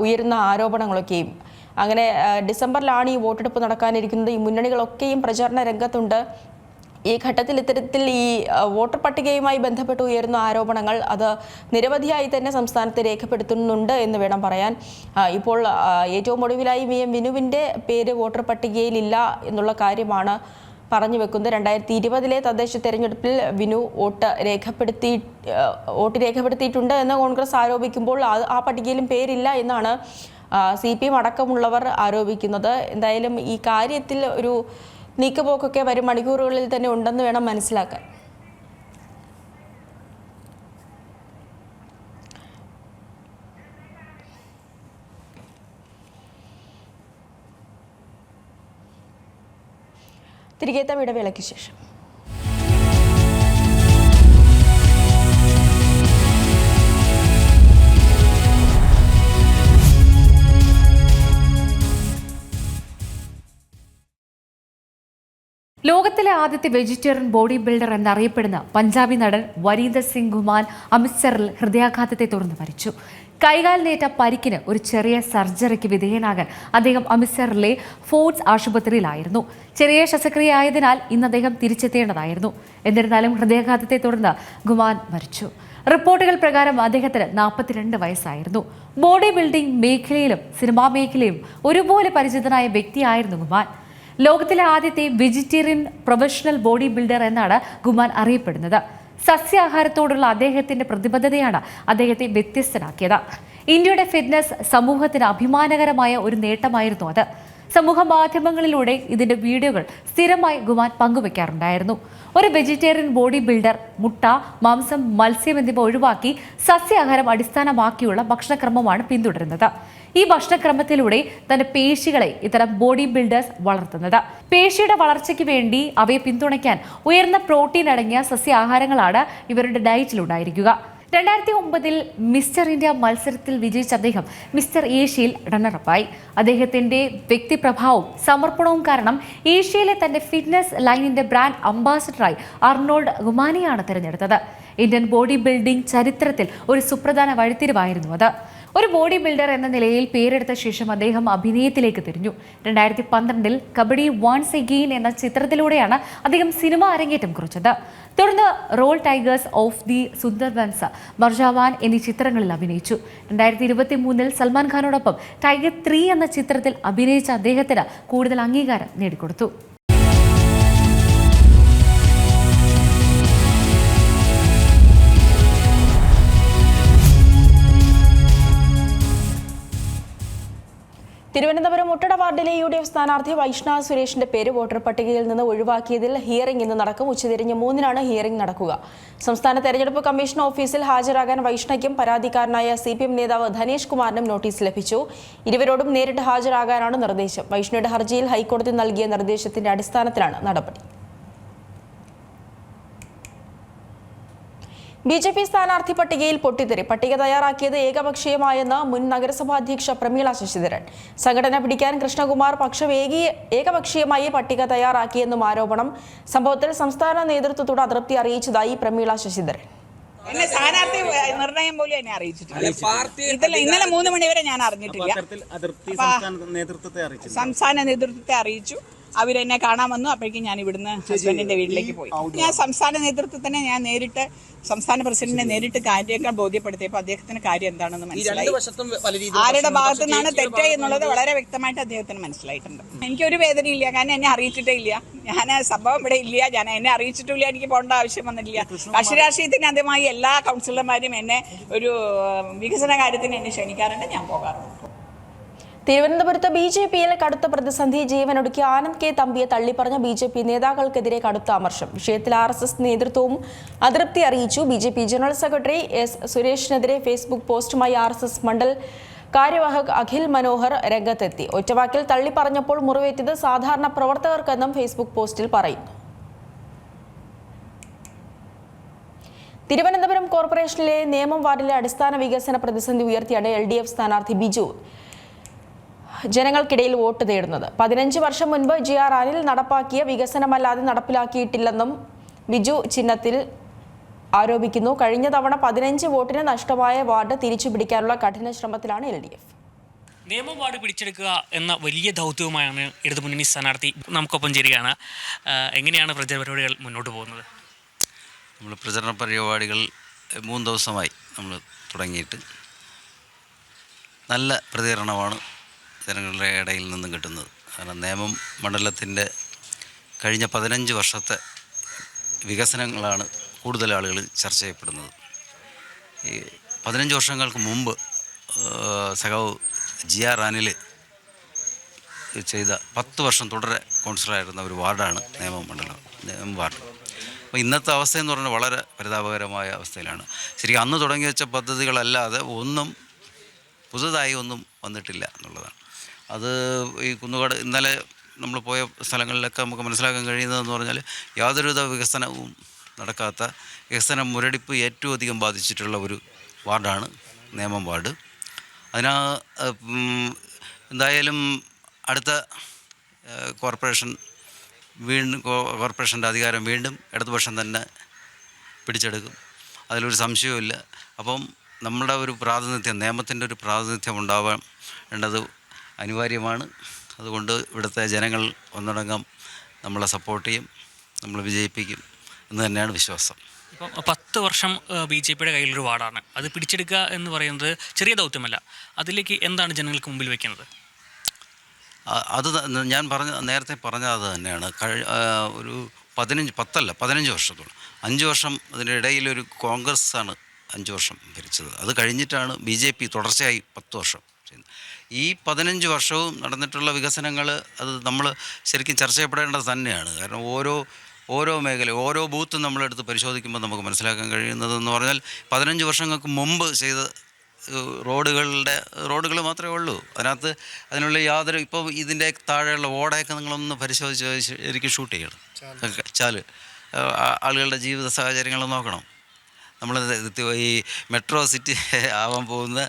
ഉയരുന്ന ആരോപണങ്ങളൊക്കെയും. അങ്ങനെ ഡിസംബറിലാണ് ഈ വോട്ടെടുപ്പ് നടക്കാനിരിക്കുന്നത്. ഈ മുന്നണികളൊക്കെയും പ്രചാരണ രംഗത്തുണ്ട്. ഈ ഘട്ടത്തിൽ ഇത്തരത്തിൽ ഈ വോട്ടർ പട്ടികയുമായി ബന്ധപ്പെട്ട് ഉയരുന്ന ആരോപണങ്ങൾ അത് നിരവധിയായി തന്നെ സംസ്ഥാനത്ത് രേഖപ്പെടുത്തുന്നുണ്ട് എന്ന് വേണം പറയാൻ. ഇപ്പോൾ ഏറ്റവും ഒടുവിലായി വി എം വിനുവിന്റെ പേര് വോട്ടർ പട്ടികയിലില്ല എന്നുള്ള കാര്യമാണ് പറഞ്ഞു വെക്കുന്നത് രണ്ടായിരത്തി ഇരുപതിലെ തദ്ദേശ തെരഞ്ഞെടുപ്പിൽ വിനു വോട്ട് രേഖപ്പെടുത്തി വോട്ട് രേഖപ്പെടുത്തിയിട്ടുണ്ട് എന്ന് കോൺഗ്രസ് ആരോപിക്കുമ്പോൾ ആ പട്ടികയിലും പേരില്ല എന്നാണ് സി പി എം അടക്കമുള്ളവർ ആരോപിക്കുന്നത്. എന്തായാലും ഈ കാര്യത്തിൽ ഒരു നീക്കുപോക്കൊക്കെ വരും മണിക്കൂറുകളിൽ തന്നെ ഉണ്ടെന്ന് വേണം മനസ്സിലാക്കാൻ. തിരികെ എത്താം ഇടവേളയ്ക്ക് ശേഷം. ലോകത്തിലെ ആദ്യത്തെ വെജിറ്റേറിയൻ ബോഡി ബിൽഡർ എന്നറിയപ്പെടുന്ന പഞ്ചാബി നടൻ വരീന്ദർ സിംഗ് ഗുമാൻ അമൃത്സറിൽ ഹൃദയാഘാതത്തെ തുടർന്ന് മരിച്ചു കൈകാലിനേറ്റ പരിക്കിന് ഒരു ചെറിയ സർജറിക്ക് വിധേയനാകാൻ അദ്ദേഹം അമൃത്സറിലെ ഫോർട്സ് ആശുപത്രിയിലായിരുന്നു. ചെറിയ ശസ്ത്രക്രിയ ആയതിനാൽ ഇന്ന് അദ്ദേഹം തിരിച്ചെത്തേണ്ടതായിരുന്നു. എന്നിരുന്നാലും ഹൃദയാഘാതത്തെ തുടർന്ന് ഗുമാൻ മരിച്ചു. റിപ്പോർട്ടുകൾ പ്രകാരം അദ്ദേഹത്തിന് നാൽപ്പത്തിരണ്ട് വയസ്സായിരുന്നു. ബോഡി ബിൽഡിംഗ് മേഖലയിലും സിനിമാ മേഖലയിലും ഒരുപോലെ പരിചിതനായ വ്യക്തിയായിരുന്നു ഗുമാൻ. ലോകത്തിലെ ആദ്യത്തെ വെജിറ്റേറിയൻ പ്രൊഫഷണൽ ബോഡി ബിൽഡർ എന്നാണ് ഗുമാൻ അറിയപ്പെടുന്നത്. സസ്യാഹാരത്തോടുള്ള അദ്ദേഹത്തിന്റെ പ്രതിബദ്ധതയാണ് അദ്ദേഹത്തെ വ്യത്യസ്തനാക്കിയത്. ഇന്ത്യയുടെ ഫിറ്റ്നസ് സമൂഹത്തിന് അഭിമാനകരമായ ഒരു നേട്ടമായിരുന്നു അത്. സമൂഹ മാധ്യമങ്ങളിലൂടെ ഇതിന്റെ വീഡിയോകൾ സ്ഥിരമായി ഗുമാൻ പങ്കുവെക്കാറുണ്ടായിരുന്നു. ഒരു വെജിറ്റേറിയൻ ബോഡി ബിൽഡർ മുട്ട മാംസം മത്സ്യം എന്നിവ ഒഴിവാക്കി സസ്യാഹാരം അടിസ്ഥാനമാക്കിയുള്ള ഭക്ഷണക്രമമാണ് പിന്തുടരുന്നത്. ഈ ഭക്ഷണക്രമത്തിലൂടെ തന്റെ പേശികളെ ഇത്തരം ബോഡി ബിൽഡേഴ്സ് വളർത്തുന്നത്. പേശിയുടെ വളർച്ചയ്ക്ക് വേണ്ടി അവയെ പിന്തുണയ്ക്കാൻ ഉയർന്ന പ്രോട്ടീൻ അടങ്ങിയ സസ്യാഹാരങ്ങളാണ് ഇവരുടെ ഡയറ്റിലുണ്ടായിരിക്കുക. രണ്ടായിരത്തി ഒമ്പതിൽ മിസ്റ്റർ ഇന്ത്യ മത്സരത്തിൽ വിജയിച്ച അദ്ദേഹം മിസ്റ്റർ ഏഷ്യയിൽ റണ്ണറപ്പായി. അദ്ദേഹത്തിന്റെ വ്യക്തിപ്രഭാവവും സമർപ്പണവും കാരണം ഏഷ്യയിലെ തന്റെ ഫിറ്റ്നസ് ലൈനിന്റെ ബ്രാൻഡ് അംബാസഡറായി അർണോൾഡ് ഗുമാനിയാണ് തിരഞ്ഞെടുത്തത്. ഇന്ത്യൻ ബോഡി ബിൽഡിംഗ് ചരിത്രത്തിൽ ഒരു സുപ്രധാന വഴിത്തിരിവായിരുന്നു അത്. ഒരു ബോഡി ബിൽഡർ എന്ന നിലയിൽ പേരെടുത്ത ശേഷം അദ്ദേഹം അഭിനയത്തിലേക്ക് തിരിഞ്ഞു. രണ്ടായിരത്തി പന്ത്രണ്ടിൽ കബഡി വൺസ് എഗെയിൻ എന്ന ചിത്രത്തിലൂടെയാണ് അദ്ദേഹം സിനിമ അരങ്ങേറ്റം കുറിച്ചത്. തുടർന്ന് role tigers of the Sundarbans Marjaavaan എന്നീ ചിത്രങ്ങളിൽ അഭിനയിച്ചു. രണ്ടായിരത്തി ഇരുപത്തി മൂന്നിൽ സൽമാൻ ഖാനോടൊപ്പം ടൈഗർ ത്രീ എന്ന ചിത്രത്തിൽ അഭിനയിച്ച അദ്ദേഹത്തിന് കൂടുതൽ അംഗീകാരം നേടിക്കൊടുത്തു. തിരുവനന്തപുരം മുട്ടട വാർഡിലെ യു ഡി എഫ് സ്ഥാനാർത്ഥി വൈഷ്ണവ് സുരേഷിന്റെ പേര് വോട്ടർ പട്ടികയിൽ നിന്ന് ഒഴിവാക്കിയതിൽ ഹിയറിംഗ് ഇന്ന് നടക്കും. ഉച്ചതിരിഞ്ഞ് മൂന്നിനാണ് ഹിയറിംഗ് നടക്കുക. സംസ്ഥാന തെരഞ്ഞെടുപ്പ് കമ്മീഷൻ ഓഫീസിൽ ഹാജരാകാൻ വൈഷ്ണയ്ക്കും പരാതിക്കാരനായ സി പി എം നേതാവ് ധനേഷ് കുമാറിനും നോട്ടീസ് ലഭിച്ചു. ഇരുവരോടും നേരിട്ട് ഹാജരാകാനാണ് നിർദ്ദേശം. വൈഷ്ണയുടെ ഹർജിയിൽ ഹൈക്കോടതി നൽകിയ നിർദ്ദേശത്തിന്റെ അടിസ്ഥാനത്തിലാണ് നടപടി. ബി ജെ പി സ്ഥാനാർത്ഥി പട്ടികയിൽ പൊട്ടിത്തെറി. പട്ടിക തയ്യാറാക്കിയത് ഏകപക്ഷീയമായെന്ന് മുൻ നഗരസഭാ അധ്യക്ഷ പ്രമീള ശശിധരൻ. സംഘടന പിടിക്കാൻ കൃഷ്ണകുമാർ പക്ഷം ഏകീ ഏകപക്ഷീയമായി പട്ടിക തയ്യാറാക്കിയെന്നും ആരോപണം. സംഭവത്തിൽ സംസ്ഥാന നേതൃത്വത്തോട് അതൃപ്തി അറിയിച്ചതായി പ്രമീള ശശിധരൻ. എന്നെ സ്ഥാനാർത്ഥി നിർണയം പോലും എന്നെ അറിയിച്ചിട്ടില്ല. ഇന്നലെ മൂന്ന് മണിവരെ ഞാൻ അറിഞ്ഞിട്ടില്ല. അത്തരത്തിൽ സംസ്ഥാന നേതൃത്വത്തെ അറിയിച്ചു സംസ്ഥാന നേതൃത്വത്തെ അറിയിച്ചു. അവരെന്നെ കാണാൻ വന്നു. അപ്പോഴേക്കും ഞാൻ ഇവിടുന്ന് ഹസ്ബൻഡിന്റെ വീട്ടിലേക്ക് പോയി. ഞാൻ സംസ്ഥാന നേതൃത്വത്തിനെ ഞാൻ നേരിട്ട് സംസ്ഥാന പ്രസിഡന്റിനെ നേരിട്ട് കാര്യങ്ങൾ ബോധ്യപ്പെടുത്തിയപ്പോൾ അദ്ദേഹത്തിന് കാര്യം എന്താണെന്ന് മനസ്സിലായി. ആരുടെ ഭാഗത്തു നിന്നാണ് തെറ്റ് എന്നുള്ളത് വളരെ വ്യക്തമായിട്ട് അദ്ദേഹത്തിന് മനസ്സിലായിട്ടുണ്ട്. എനിക്കൊരു വേദനയില്ല കാരണം എന്നെ അറിയിച്ചിട്ടേ ഇല്ല. ഞാൻ സംഭവം ഇവിടെ ഇല്ല. ഞാൻ എന്നെ അറിയിച്ചിട്ടില്ല. എനിക്ക് പോകേണ്ട ആവശ്യം വന്നിട്ടില്ല. കക്ഷി രാഷ്ട്രീയത്തിന് ആദ്യമായി എല്ലാ കൗൺസിലർമാരും എന്നെ ഒരു വികസന കാര്യത്തിന് എന്നെ ക്ഷണിക്കാറുണ്ട്. ഞാൻ പോകാറുണ്ട്. തിരുവനന്തപുരത്ത് ബി ജെ പിയിലെ കടുത്ത പ്രതിസന്ധി ജീവനൊടുക്കിയ ആനന്ദ് കെ തമ്പിയെ തള്ളിപ്പറഞ്ഞ ബി ജെ പി നേതാക്കൾക്കെതിരെ കടുത്ത അമർഷം. വിഷയത്തിൽ ആർ എസ് എസ് നേതൃത്വവും അതൃപ്തി അറിയിച്ചു. B J P general secretary S സുരേഷിനെതിരെ Facebook പോസ്റ്റുമായി R S S Mandal കാര്യവാഹക് Akhil Manohar രംഗത്തെത്തി. ഒറ്റവാക്കിൽ തള്ളിപ്പറഞ്ഞപ്പോൾ മുറിവേറ്റത് സാധാരണ പ്രവർത്തകർക്കെന്നും ഫേസ്ബുക്ക് പോസ്റ്റിൽ പറയുന്നു തിരുവനന്തപുരം കോർപ്പറേഷനിലെ നിയമം വാർഡിലെ അടിസ്ഥാന വികസന പ്രതിസന്ധി ഉയർത്തിയാണ് എൽ ഡി എഫ് സ്ഥാനാർത്ഥി ബിജു. ജനങ്ങൾക്കിടയിൽ വോട്ട് തേടുന്നത്. പതിനഞ്ച് വർഷം മുൻപ് ജി ആർ ആനിൽ നടപ്പാക്കിയ വികസനമല്ലാതെ നടപ്പിലാക്കിയിട്ടില്ലെന്നും ബിജു ചിഹ്നത്തിൽ ആരോപിക്കുന്നു. കഴിഞ്ഞ തവണ പതിനഞ്ച് വോട്ടിന് നഷ്ടമായ വാർഡ് തിരിച്ചു പിടിക്കാനുള്ള കഠിന ശ്രമത്തിലാണ് എൽ ഡി എഫ്. നിയമം വാർഡ് പിടിച്ചെടുക്കുക എന്ന വലിയ ദൗത്യവുമായാണ് ഇടതുമുന്നണി സ്ഥാനാർത്ഥി നമുക്കൊപ്പം ചേരുകയാണ്. എങ്ങനെയാണ് പ്രചാര പരിപാടികൾ മുന്നോട്ട് പോകുന്നത്? നമ്മൾ പ്രചരണ പരിപാടികൾ മൂന്ന് ദിവസമായി നമ്മൾ തുടങ്ങിയിട്ട് നല്ല പ്രതികരണമാണ് ജനങ്ങളുടെ ഇടയിൽ നിന്നും കിട്ടുന്നത്. കാരണം നേമം മണ്ഡലത്തിന്റെ കഴിഞ്ഞ പതിനഞ്ച് വർഷത്തെ വികസനങ്ങളാണ് കൂടുതൽ ആളുകൾ ചർച്ച ചെയ്യപ്പെടുന്നത്. ഈ പതിനഞ്ച് വർഷങ്ങൾക്ക് മുമ്പ് സഖാവ് ജി ആർ അനിൽ ചെയ്ത പത്ത് വർഷം തുടരെ കൗൺസിലറായിരുന്ന ഒരു വാർഡാണ് നേമം മണ്ഡലം നേമം വാർഡ്. അപ്പോൾ ഇന്നത്തെ അവസ്ഥ എന്ന് പറഞ്ഞാൽ വളരെ പരിതാപകരമായ അവസ്ഥയിലാണ്. ശരിക്കും അന്ന് തുടങ്ങി വെച്ച പദ്ധതികളല്ലാതെ ഒന്നും പുതുതായി ഒന്നും വന്നിട്ടില്ല എന്നുള്ളതാണ്. അത് ഈ കുന്നുകാട് ഇന്നലെ നമ്മൾ പോയ സ്ഥലങ്ങളിലൊക്കെ നമുക്ക് മനസ്സിലാക്കാൻ കഴിയുന്നതെന്ന് പറഞ്ഞാൽ യാതൊരുവിധ വികസനവും നടക്കാത്ത വികസന മുരടിപ്പ് ഏറ്റവും അധികം ബാധിച്ചിട്ടുള്ള ഒരു വാർഡാണ് നേമം വാർഡ്. അതിനാ എന്തായാലും അടുത്ത കോർപ്പറേഷൻ വീണ്ടും കോർപ്പറേഷന്റെ അധികാരം വീണ്ടും ഇടതുപക്ഷം തന്നെ പിടിച്ചെടുക്കും. അതിലൊരു സംശയവുമില്ല. അപ്പം നമ്മുടെ ഒരു പ്രാതിനിധ്യം നിയമത്തിന്റെ ഒരു പ്രാതിനിധ്യം ഉണ്ടാവേണ്ടത് അനിവാര്യമാണ്. അതുകൊണ്ട് ഇവിടുത്തെ ജനങ്ങൾ ഒന്നടങ്കം നമ്മളെ സപ്പോർട്ട് ചെയ്യും നമ്മൾ വിജയിപ്പിക്കും എന്ന് തന്നെയാണ് വിശ്വാസം. ഇപ്പം പത്ത് വർഷം ബി ജെ പിയുടെ കയ്യിലൊരു വാർഡാണ്. അത് പിടിച്ചെടുക്കുക എന്ന് പറയുന്നത് ചെറിയ ദൗത്യമല്ല. അതിലേക്ക് എന്താണ് ജനങ്ങൾക്ക് മുമ്പിൽ വയ്ക്കുന്നത് അത് ഞാൻ പറഞ്ഞ നേരത്തെ പറഞ്ഞ അത് തന്നെയാണ്. കഴി ഒരു പതിനഞ്ച് പത്തല്ല പതിനഞ്ച് വർഷത്തോളം. അഞ്ച് വർഷം അതിന്റെ ഇടയിലൊരു കോൺഗ്രസ് ആണ് അഞ്ച് വർഷം ഭരിച്ചത്. അത് കഴിഞ്ഞിട്ടാണ് ബി ജെ പി തുടർച്ചയായി പത്ത് വർഷം ചെയ്യുന്നത്. ഈ പതിനഞ്ച് വർഷവും നടന്നിട്ടുള്ള വികസനങ്ങൾ അത് നമ്മൾ ശരിക്കും ചർച്ച ചെയ്യപ്പെടേണ്ടത് തന്നെയാണ്. കാരണം ഓരോ ഓരോ മേഖല ഓരോ ബൂത്തും നമ്മളെടുത്ത് പരിശോധിക്കുമ്പോൾ നമുക്ക് മനസ്സിലാക്കാൻ കഴിയുന്നതെന്ന് പറഞ്ഞാൽ പതിനഞ്ച് വർഷങ്ങൾക്ക് മുമ്പ് ചെയ്ത റോഡുകളുടെ റോഡുകൾ മാത്രമേ ഉള്ളൂ. അതിനകത്ത് അതിനുള്ള യാതൊരു ഇപ്പോൾ ഇതിന്റെ താഴെയുള്ള ഓടയൊക്കെ നിങ്ങളൊന്ന് പരിശോധിച്ച് ശരിക്കും ഷൂട്ട് ചെയ്യണം. ചാൽ. ആളുകളുടെ ജീവിത സാഹചര്യങ്ങൾ നോക്കണം. നമ്മൾ ഈ മെട്രോ സിറ്റി ആവാൻ പോകുന്ന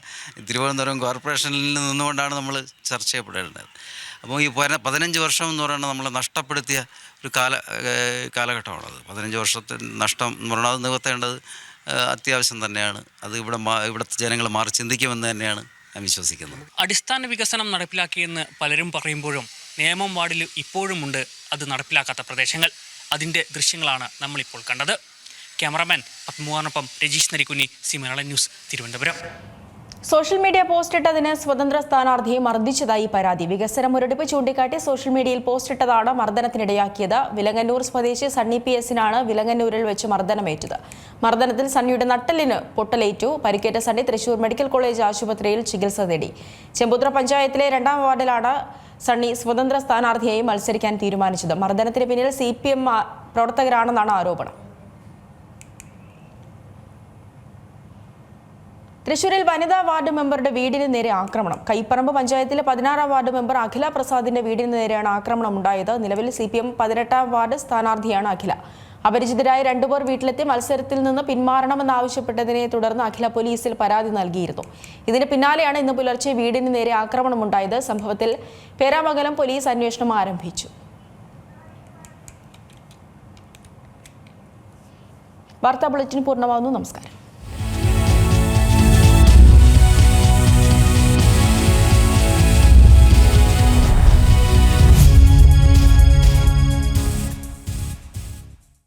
തിരുവനന്തപുരം കോർപ്പറേഷനിൽ നിന്നുകൊണ്ടാണ് നമ്മൾ ചർച്ച ചെയ്യപ്പെടേണ്ടത് അപ്പോൾ ഈ പതിന പതിനഞ്ച് വർഷം എന്ന് പറയുന്നത് നമ്മൾ നഷ്ടപ്പെടുത്തിയ ഒരു കാല കാലഘട്ടമാണത് പതിനഞ്ച് വർഷത്തെ നഷ്ടം എന്ന് പറഞ്ഞാൽ അത് നികത്തേണ്ടത് അത്യാവശ്യം തന്നെയാണ്. അത് ഇവിടെ ഇവിടുത്തെ ജനങ്ങൾ മാറി ചിന്തിക്കുമെന്ന് തന്നെയാണ് ഞാൻ വിശ്വസിക്കുന്നത്. അടിസ്ഥാന വികസനം നടപ്പിലാക്കിയെന്ന് പലരും പറയുമ്പോഴും നിയമം വാർഡിൽ ഇപ്പോഴുമുണ്ട് അത് നടപ്പിലാക്കാത്ത പ്രദേശങ്ങൾ. അതിന്റെ ദൃശ്യങ്ങളാണ് നമ്മളിപ്പോൾ കണ്ടത്. Cameraman പത്മകുമാറിനൊപ്പം Rajeesh Narikkuni C Malayalam news Thiruvananthapuram. Social media post ഇട്ടതിന് സ്വതന്ത്ര സ്ഥാനാർത്ഥിയെ മർദ്ദിച്ചതായി പരാതി. വികസന മുരടിപ്പ് ചൂണ്ടിക്കാട്ടി സോഷ്യൽ മീഡിയയിൽ പോസ്റ്റ് ഇട്ടതാണ് മർദ്ദനത്തിനിടയാക്കിയത്. വിലങ്ങന്നൂർ സ്വദേശി സണ്ണി പി എസിനാണ് വിലങ്ങന്നൂരിൽ വെച്ച് മർദ്ദനമേറ്റത്. മർദ്ദനത്തിൽ സണ്ണിയുടെ നട്ടലിന് പൊട്ടലേറ്റു. പരിക്കേറ്റ സണ്ണി തൃശൂർ മെഡിക്കൽ കോളേജ് ആശുപത്രിയിൽ ചികിത്സ തേടി. ചെമ്പുത്ര പഞ്ചായത്തിലെ രണ്ടാം വാർഡിലാണ് സണ്ണി സ്വതന്ത്ര സ്ഥാനാർത്ഥിയായി മത്സരിക്കാൻ തീരുമാനിച്ചത്. മർദ്ദനത്തിന് പിന്നിൽ സി പ്രവർത്തകരാണെന്നാണ് ആരോപണം. തൃശൂരിൽ വനിതാ വാർഡ് മെമ്പറുടെ വീടിന് നേരെ ആക്രമണം. കൈപ്പറമ്പ് പഞ്ചായത്തിലെ പതിനാറാം വാർഡ് മെമ്പർ അഖില പ്രസാദിന്റെ വീടിന് നേരെയാണ് ആക്രമണം ഉണ്ടായത്. നിലവിൽ സി പി എം പതിനെട്ടാം വാർഡ് സ്ഥാനാർത്ഥിയാണ് അഖില. അപരിചിതരായ രണ്ടുപേർ വീട്ടിലെത്തി മത്സരത്തിൽ നിന്ന് പിന്മാറണമെന്നാവശ്യപ്പെട്ടതിനെ തുടർന്ന് അഖില പോലീസിൽ പരാതി നൽകിയിരുന്നു. ഇതിന് പിന്നാലെയാണ് ഇന്ന് പുലർച്ചെ വീടിന് നേരെ ആക്രമണമുണ്ടായത് സംഭവത്തിൽ പേരാമംഗലം പോലീസ് അന്വേഷണം ആരംഭിച്ചു. വാർത്താ ബുള്ളറ്റിൻ പൂർണമാകുന്നു. നമസ്കാരം.